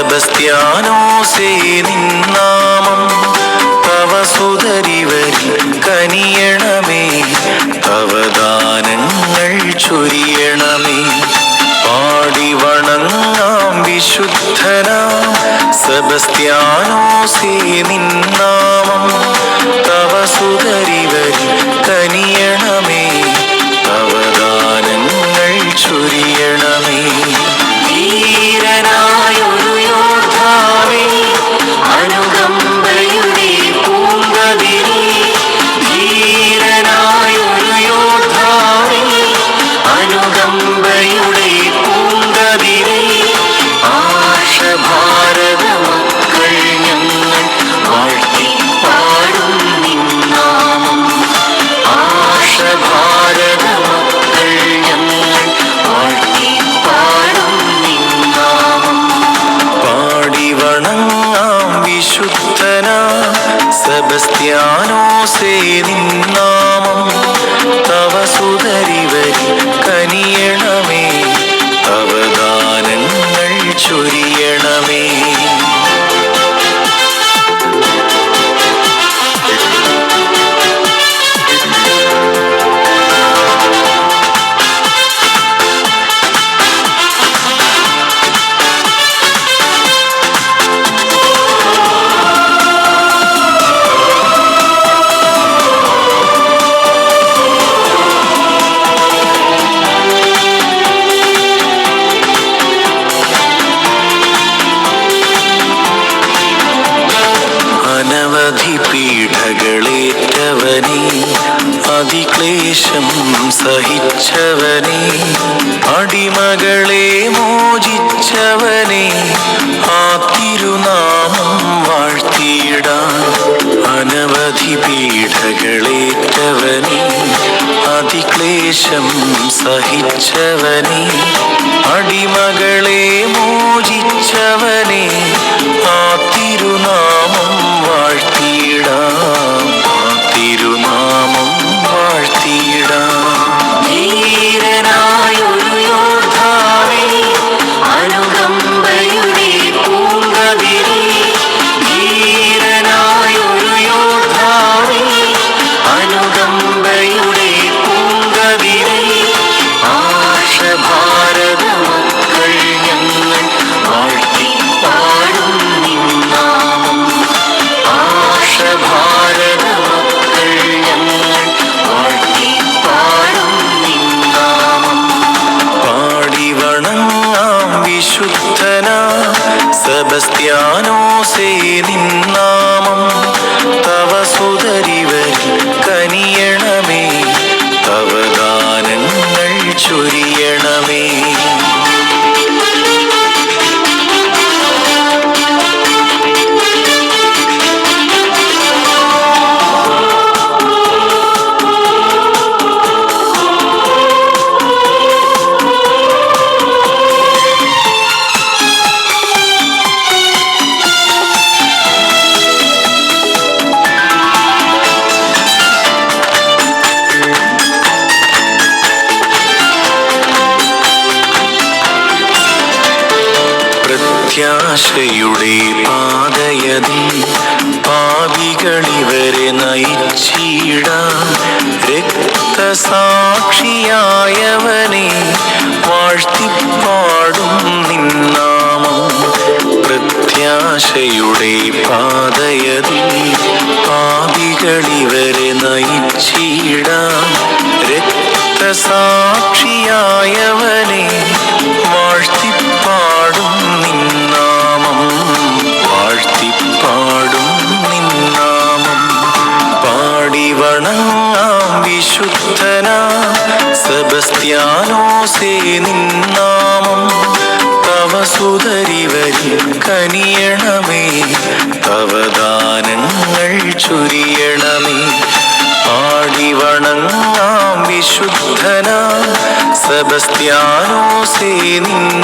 സെബസ്ത്യാനോസേ നിന്നാമം. തവ സുതരിവരിൽ കനിയണമേ. അവദാനങ്ങൾ ചൊരിയണമേ. പാടി വണങ്ങാം വിശുദ്ധനാം. സെബസ്ത്യാനോസേ നിന്നാമം. തവ സുതരിവരിൽ കനിയണമേ. സെബസ്ത്യാനോസേ നിന്നാമം അതിക്ലേശം സഹിച്ചവനെ അടിമകളെ മോചിച്ചവനെ ആ തിരുനാമം വാഴ്ത്തിയിടാൻ അനവധി പീഡകളേറ്റവനെ അതിക്ലേശം സഹിച്ചവനെ അടിമകളെ മോചിച്ചവനെ സെബസ്ത്യാനോസേ നിന്നാമം പ്രത്യാശയുടെ പാതയതിൽ പാപികളിവരെ നയിച്ചിടാൻ രക്തസാക്ഷിയായവനെ വാഴ്ത്തിപ്പാടും നിന്നാമം പ്രത്യാശയുടെ പാതയതിൽ പാപികളിവരെ നയിച്ചിടാൻ രക്തസാക്ഷിയായവനെ വിശുദ്ധന സെബസ്ത്യാനോസേ നിന്നാമം തവ സുതരിവരിൽ കനിയണമേ തവ ദാനങ്ങൾ ചുരിയണമേ. വണങ്ങാം വിശുദ്ധന സെബസ്ത്യാനോസേ നിന്നാമം